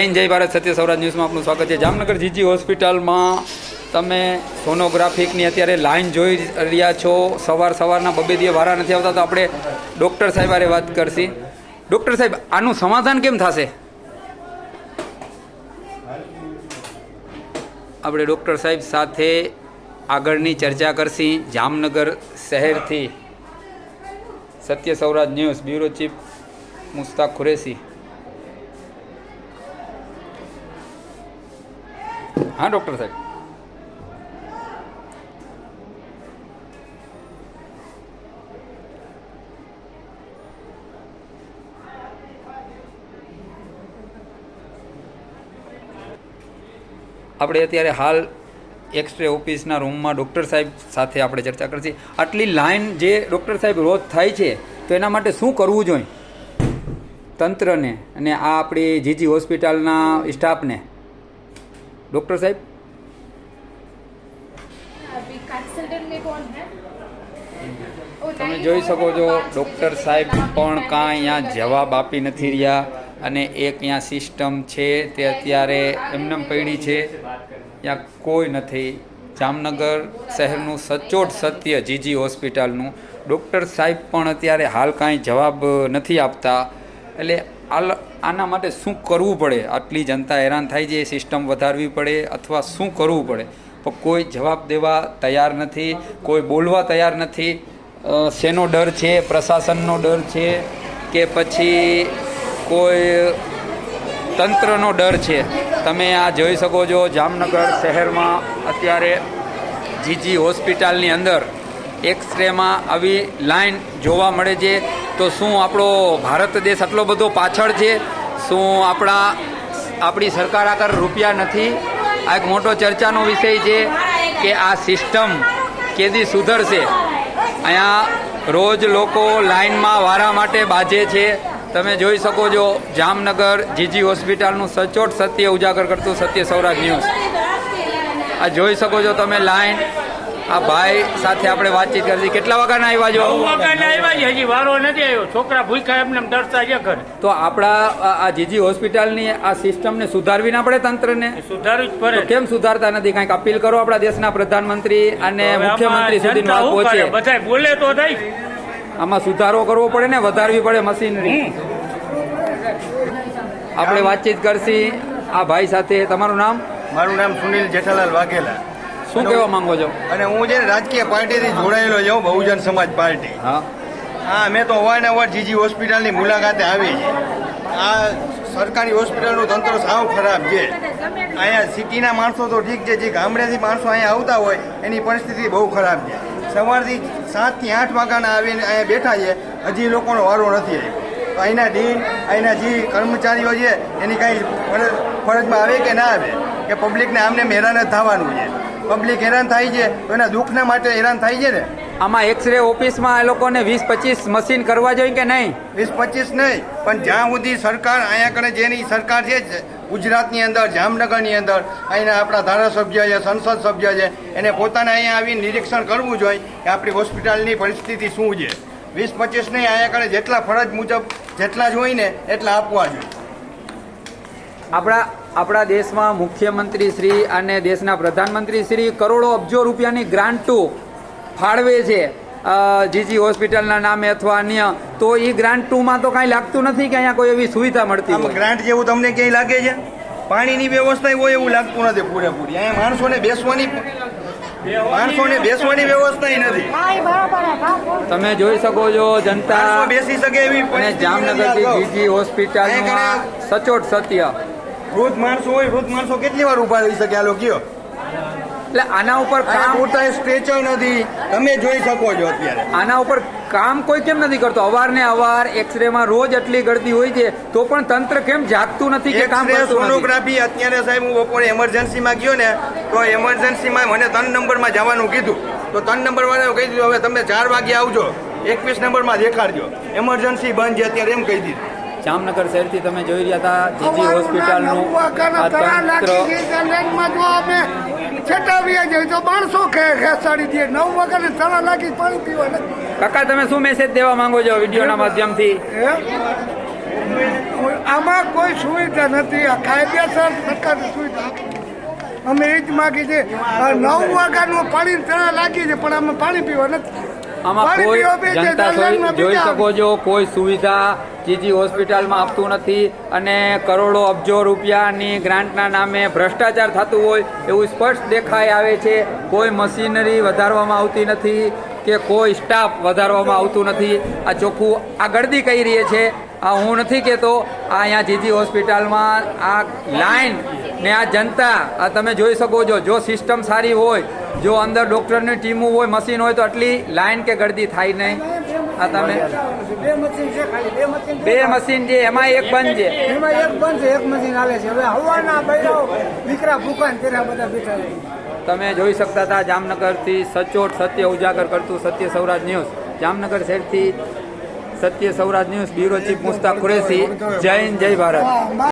હિન્દ, જય ભારત, સત્ય સૌરાજ ન્યૂઝમાં આપનું સ્વાગત છે. જામનગર જીજી હોસ્પિટલમાં તમે સોનોગ્રાફિકની અત્યારે લાઈન જોઈ રહ્યા છો. સવાર સવારના બબે દિવસ વારા નથી આવતા, તો આપણે ડૉક્ટર સાહેબ હારે વાત કરશી. ડૉક્ટર સાહેબ, આનું સમાધાન કેમ થશે? આપણે ડૉક્ટર સાહેબ સાથે આગળની ચર્ચા કરશી. જામનગર શહેરથી Satya Sauraj news bureau chief Mustak Khureshi. હા ડૉક્ટર સાહેબ. આપણે અત્યારે હાલ એક્સરે ઓફિસના રૂમમાં ડૉક્ટર સાહેબ સાથે આપણે ચર્ચા કરશી. આટલી લાઈન જે ડૉક્ટર સાહેબ રોજ થાય છે, તો એના માટે શું કરવું જોઈએ? તંત્રને અને આ આપણી જીજી હોસ્પિટલના સ્ટાફને ડૉક્ટર સાહેબ अभी कंसल्टेंट में कौन है ओ, તમે नहीं, જોઈ वो શકો है છો पाँच ડૉક્ટર बजे સાહેબ से પણ કાંઈ અહીંયા है। જવાબ આપી નથી રહ્યા અને એક અહીંયા સિસ્ટમ છે તે અત્યારે એમને પડી છે ત્યાં કોઈ નથી જામનગર શહેરનું સચોટ સત્ય જીજી હોસ્પિટલનું ડૉક્ટર સાહેબ પણ અત્યારે હાલ કાંઈ જવાબ નથી આપતા એટલે આલ આના માટે શું કરવું પડે? આટલી જનતા હેરાન થાય છે, એ સિસ્ટમ વધારવી પડે અથવા શું કરવું પડે? પણ કોઈ જવાબ દેવા તૈયાર નથી, કોઈ બોલવા તૈયાર નથી. શેનો ડર છે? પ્રશાસનનો ડર છે કે પછી કોઈ તંત્રનો ડર છે? તમે આ જોઈ શકો છો, જામનગર શહેરમાં અત્યારે જીજી હોસ્પિટલની અંદર એક્સરેમાં આવી લાઈન જોવા મળે છે. તો શું આપણો ભારત દેશ આટલો બધો પાછળ છે? શું આપણા આપણી સરકાર આગળ રૂપિયા નથી? આ એક મોટો ચર્ચાનો વિષય છે કે આ સિસ્ટમ કેદી સુધરશે? અહીંયા રોજ લોકો લાઇનમાં વારા માટે બાજે છે. તમે જોઈ શકો છો, જામનગર જીજી હોસ્પિટલનું સચોટ સત્ય ઉજાગર કરતું સત્ય સૌરાજ ન્યૂઝ. આ જોઈ શકો છો તમે લાઈન આ ભાઈ સાથે આપણે વાતચીત કરી કેટલા વાગ્યાના આવ્યા છો? વાગ્યાના આવ્યા છે હજી વારો નથી આવ્યો. છોકરા ભૂખા એમને એમ દરતા છે ઘરે. તો આપણા આ- જીજી હોસ્પિટલની આ સિસ્ટમને સુધારવી ના પડે તંત્રને? સુધારવી જ પડે. કેમ સુધારતા નથી? કંઈક અપીલ કરો આપણા દેશના પ્રધાનમંત્રી અને આમાં મુખ્યમંત્રી સુધી વાત પહોંચે. બધા બોલે તો થાય. આમાં સુધારો કરવો પડે ને વધારવી પડે મશીનરી. આપણે વાતચીત કરશી આ ભાઈ સાથે. તમારું નામ? મારું નામ સુનિલ જેઠાલાલ વાઘેલા. શું કહેવા માંગો છો? અને હું છે રાજકીય પાર્ટીથી જોડાયેલો છું બહુજન સમાજ પાર્ટી. હા. મેં તો અવારનવાર જીજી હોસ્પિટલની મુલાકાતે આવી છે. આ સરકારી હોસ્પિટલનું તંત્ર સાવ ખરાબ છે. અહીંયા સિટીના માણસો તો ઠીક છે જે ગામડેથી માણસો અહીંયા આવતા હોય એની પરિસ્થિતિ બહુ ખરાબ છે. સવારથી સાતથી આઠ વાગ્યાના આવીને અહીંયા બેઠા છે હજી લોકોનો વારો નથી આવ્યો. અહીંના ડીન અહીંના જે કર્મચારીઓ છે એની કાંઈ ફરજ ફરજમાં આવે કે ના આવે? કે પબ્લિકને આમને હેરાન જ થવાનું છે. પબ્લિક હેરાન થાય છે એના દુઃખના માટે હેરાન થાય છે ને? આમાં એક્સરે ઓફિસમાં એ લોકોને વીસ પચીસ મશીન કરવા જોઈએ કે નહીં? વીસ પચીસ નહીં પણ જ્યાં સુધી સરકાર અહીંયા કને જેની સરકાર છે ગુજરાતની અંદર જામનગરની અંદર અહીંના આપણા ધારાસભ્ય છે સંસદ સભ્ય છે એને પોતાને અહીંયા આવી નિરીક્ષણ કરવું જોઈએ કે આપણી હોસ્પિટલની પરિસ્થિતિ શું છે. વીસ પચીસ નહીં અહીંયા કને જેટલા ફરજ મુજબ જેટલા જ હોય ને એટલા આપવા જોઈએ. આપણા આપણા દેશમાં મુખ્યમંત્રી શ્રી અને દેશના પ્રધાનમંત્રી શ્રી કરોડો અબજો રૂપિયાની ગ્રાન્ટો ફાળવે છે. જીજી હોસ્પિટલના નામે અથવા અન્ય તો એ ગ્રાન્ટ ટુમાં તો કાંઈ લાગતું નથી કે અહીંયા કોઈ એવી સુવિધા મળતી હોય? ગ્રાન્ટ જેવું તમને ક્યાંય લાગે છે? પાણીની વ્યવસ્થા હોય એવું લાગતું નથી પૂરેપૂરી. અહીંયા માણસોને બેસવાની માણસોને બેસવાની વ્યવસ્થા નથી. તમે જોઈ શકો છો જનતા બેસી શકે એવી જામનગરથી જીજી હોસ્પિટલ સચોટ સત્ય. વૃદ્ધ માણસો હોય વૃદ્ધ માણસો કેટલી વાર ઊભા રહી શકે? આલો કયો. એટલે આના ઉપર કામ પૂરતા સ્ટ્રેચર નથી. તમે જોઈ શકો છો અત્યારે. આના ઉપર કામ કોઈ કેમ નથી કરતો? અવારને અવાર એક્સરેમાં રોજ એટલી ગળતી હોય છે તો પણ તંત્ર કેમ જાગતું નથી કે કામ કરતું સોનોગ્રાફી અત્યારે સાહેબ હું બપોરે એમરજન્સીમાં ગયો ને તો એમરજન્સીમાં મને ત્રણ નંબરમાં જવાનું કીધું. તો ત્રણ નંબર વાળાએ કહી દીધું હવે તમે ચાર વાગે આવજો. એકવીસ નંબરમાં દેખાડજો. એમરજન્સી બંધ છે અત્યારે એમ કહી દીધું. જામનગર શહેરથી તમે જોઈ રહ્યા હતા જીજી હોસ્પિટલનું છટાવીએ જઈએ તો માણસો ખેસાડી દે. નવ વાગ્યાને ચણા નાખી પાણી પીવા કાકા તમે શું મેસેજ દેવા માંગો છો વિડીયોના માધ્યમથી? આમાં કોઈ સુવિધા નથી. આ કાયદેસર સરકારની સુવિધા અમે એ જ માગી છે નવ વાગ્યાનું પાણી તળા લાગી છે પણ અમે પાણી પીવા નથી. આમાં કોઈ જનતા જોઈ શકો છો કોઈ સુવિધા જીજી હોસ્પિટલમાં આપતું નથી અને કરોડો અબજો રૂપિયાની ગ્રાન્ટના નામે ભ્રષ્ટાચાર થતું હોય એવું સ્પષ્ટ દેખાઈ આવે છે. કોઈ મશીનરી વધારવામાં આવતી નથી કે કોઈ સ્ટાફ વધારવામાં આવતું નથી. આ ચોખ્ખું આ ગળદી કહી રહી છે. આ હું નથી કહેતો. આ અહીંયા જીજી હોસ્પિટલમાં આ લાઈન ને આ જનતા, આ તમે જોઈ શકો છો, જો સિસ્ટમ સારી હોય, જો અંદર ડૉક્ટરની ટીમો હોય, મશીન હોય, તો આટલી લાઈન કે ગળદી થાય નહીં. આ તમે? બે મશીન છે ખાલી બે મશીન બે મશીન છે એમાં એક બંધ છે. એમાં એક બંધ છે એક મશીન હાલે છે. હવે હવાના બૈરાઓ દીકરા ભૂકાન ને બધા બેઠા તમે જોઈ શકતા હતા જામનગરથી સચોટ સત્ય ઉજાગર કરતું સત્ય સૌરાજ ન્યૂઝ. જામનગર શહેરથી Satya Sauraj news bureau chief Mustak Kureshi. જય હિન્દ જય ભારત.